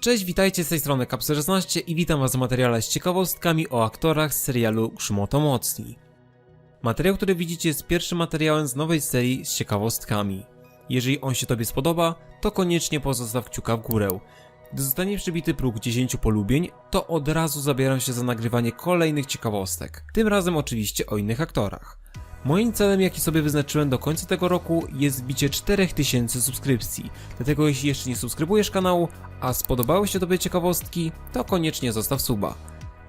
Cześć, witajcie z tej strony Kapsel16 i witam was w materiale z ciekawostkami o aktorach z serialu Grzmoto Mocni. Materiał, który widzicie jest pierwszym materiałem z nowej serii z ciekawostkami. Jeżeli on się tobie spodoba, to koniecznie pozostaw kciuka w górę. Gdy zostanie przybity próg 10 polubień, to od razu zabieram się za nagrywanie kolejnych ciekawostek. Tym razem oczywiście o innych aktorach. Moim celem, jaki sobie wyznaczyłem do końca tego roku, jest wbicie 4000 subskrypcji. Dlatego jeśli jeszcze nie subskrybujesz kanału, a spodobały się Tobie ciekawostki, to koniecznie zostaw suba.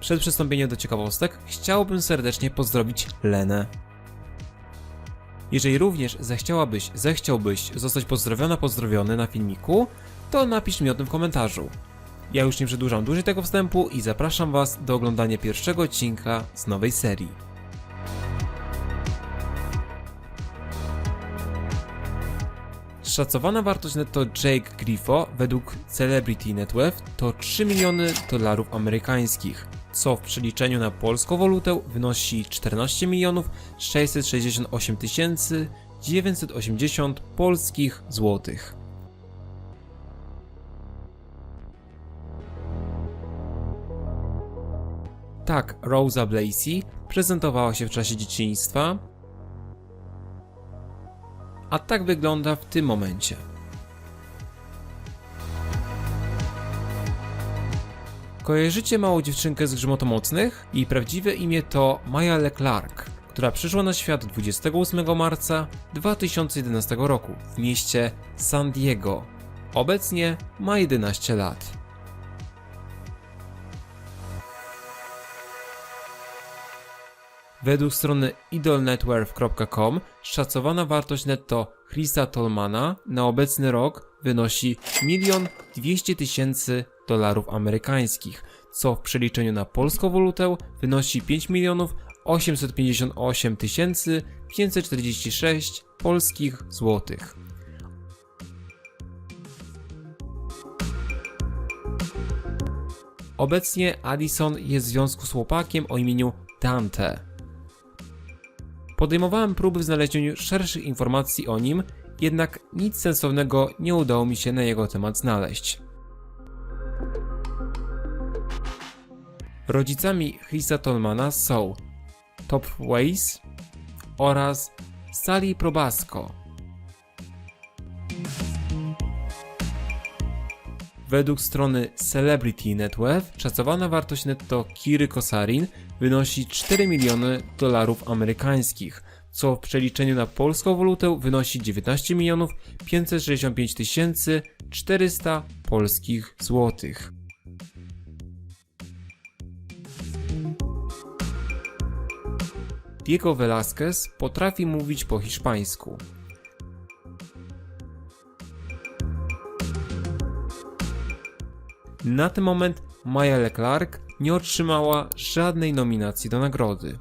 Przed przystąpieniem do ciekawostek chciałbym serdecznie pozdrowić Lenę. Jeżeli również zechciałabyś, zechciałbyś zostać pozdrowiona, pozdrowiony na filmiku, to napisz mi o tym w komentarzu. Ja już nie przedłużam dłużej tego wstępu i zapraszam Was do oglądania pierwszego odcinka z nowej serii. Szacowana wartość netto Jake Griffo według Celebrity Net to 3 miliony dolarów amerykańskich, co w przeliczeniu na polską walutę wynosi 14 milionów 668 tysięcy 980 polskich złotych. Tak, Rosa Blacey prezentowała się w czasie dzieciństwa, a tak wygląda w tym momencie. Kojarzycie małą dziewczynkę z Grzmotomocnych? Jej prawdziwe imię to Maya Leclerc, która przyszła na świat 28 marca 2011 roku w mieście San Diego. Obecnie ma 11 lat. Według strony idolnetworth.com szacowana wartość netto Chrisa Tolmana na obecny rok wynosi 1 200 tysięcy dolarów amerykańskich, co w przeliczeniu na polską walutę wynosi 5 milionów 858 tysięcy 546 polskich złotych. Obecnie Addison jest w związku z chłopakiem o imieniu Dante. Podejmowałem próby w znalezieniu szerszych informacji o nim, jednak nic sensownego nie udało mi się na jego temat znaleźć. Rodzicami Chrisa Tolmana są Top Ways oraz Sally Probasco. Według strony Celebrity Net Worth szacowana wartość netto Kiry Kosarin wynosi 4 miliony dolarów amerykańskich, co w przeliczeniu na polską walutę wynosi 19 milionów 565 tysięcy 400 polskich złotych. Diego Velázquez potrafi mówić po hiszpańsku. Na ten moment Maya Leclerc nie otrzymała żadnej nominacji do nagrody.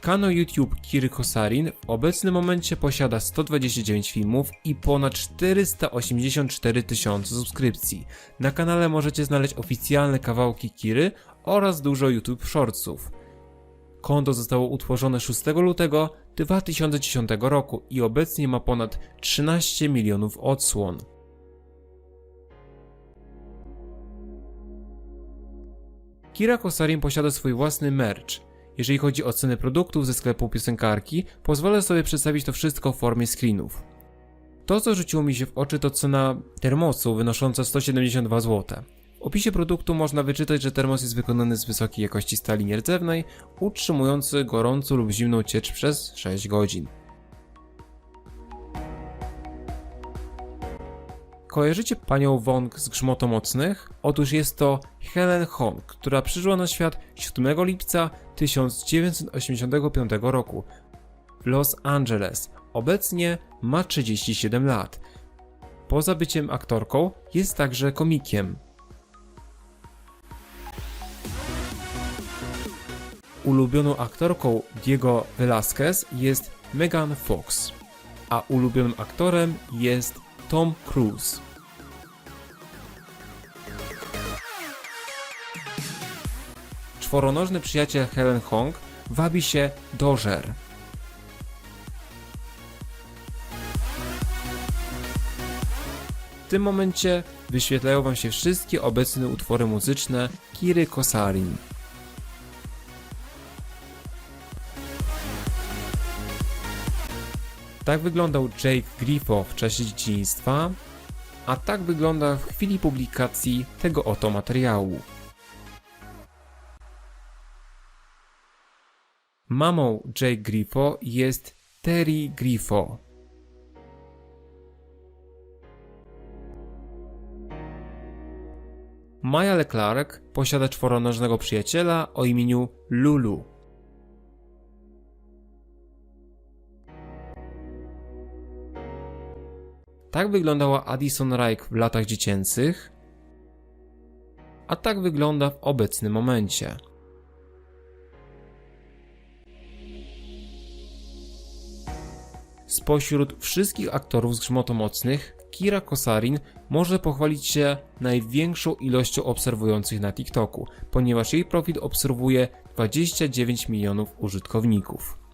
Kanał YouTube Kiry Kosarin w obecnym momencie posiada 129 filmów i ponad 484 tysiące subskrypcji. Na kanale możecie znaleźć oficjalne kawałki Kiry oraz dużo YouTube Shortsów. Konto zostało utworzone 6 lutego 2010 roku i obecnie ma ponad 13 milionów odsłon. Kira Kosarin posiada swój własny merch. Jeżeli chodzi o ceny produktów ze sklepu piosenkarki, pozwolę sobie przedstawić to wszystko w formie screenów. To, co rzuciło mi się w oczy, to cena termosu wynosząca 172 zł. W opisie produktu można wyczytać, że termos jest wykonany z wysokiej jakości stali nierdzewnej, utrzymujący gorącą lub zimną ciecz przez 6 godzin. Kojarzycie panią Wong z Grzmoto Mocnych? Otóż jest to Helen Hong, która przyszła na świat 7 lipca 1985 roku w Los Angeles. Obecnie ma 37 lat. Poza byciem aktorką, jest także komikiem. Ulubioną aktorką Diego Velázquez jest Megan Fox, a ulubionym aktorem jest Tom Cruise. Czworonożny przyjaciel Helen Hong wabi się Dożer. W tym momencie wyświetlają Wam się wszystkie obecne utwory muzyczne Kiry Kosarin. Tak wyglądał Jake Griffo w czasie dzieciństwa, a tak wygląda w chwili publikacji tego oto materiału. Mamą Jake Griffo jest Terry Griffo. Maja Leclerc posiada czworonożnego przyjaciela o imieniu Lulu. Tak wyglądała Addison Raik w latach dziecięcych, a tak wygląda w obecnym momencie. Spośród wszystkich aktorów z Grzmotomocnych, Kira Kosarin może pochwalić się największą ilością obserwujących na TikToku, ponieważ jej profil obserwuje 29 milionów użytkowników.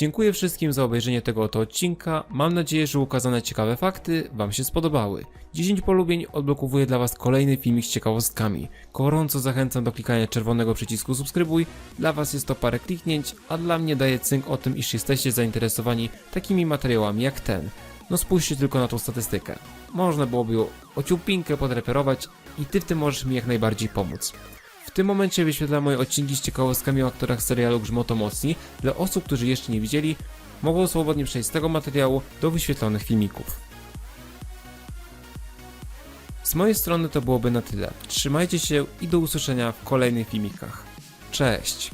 Dziękuję wszystkim za obejrzenie tego oto odcinka. Mam nadzieję, że ukazane ciekawe fakty Wam się spodobały. 10 polubień odblokowuje dla Was kolejny filmik z ciekawostkami. Gorąco zachęcam do klikania czerwonego przycisku subskrybuj. Dla Was jest to parę kliknięć, a dla mnie daje cynk o tym, iż jesteście zainteresowani takimi materiałami jak ten. No spójrzcie tylko na tą statystykę. Można byłoby ją o ciupinkę podreperować i Ty w tym możesz mi jak najbardziej pomóc. W tym momencie wyświetlam moje odcinki z ciekawostkami o aktorach serialu Grzmotomocni. Dla osób, którzy jeszcze nie widzieli, mogą swobodnie przejść z tego materiału do wyświetlonych filmików. Z mojej strony to byłoby na tyle. Trzymajcie się i do usłyszenia w kolejnych filmikach. Cześć!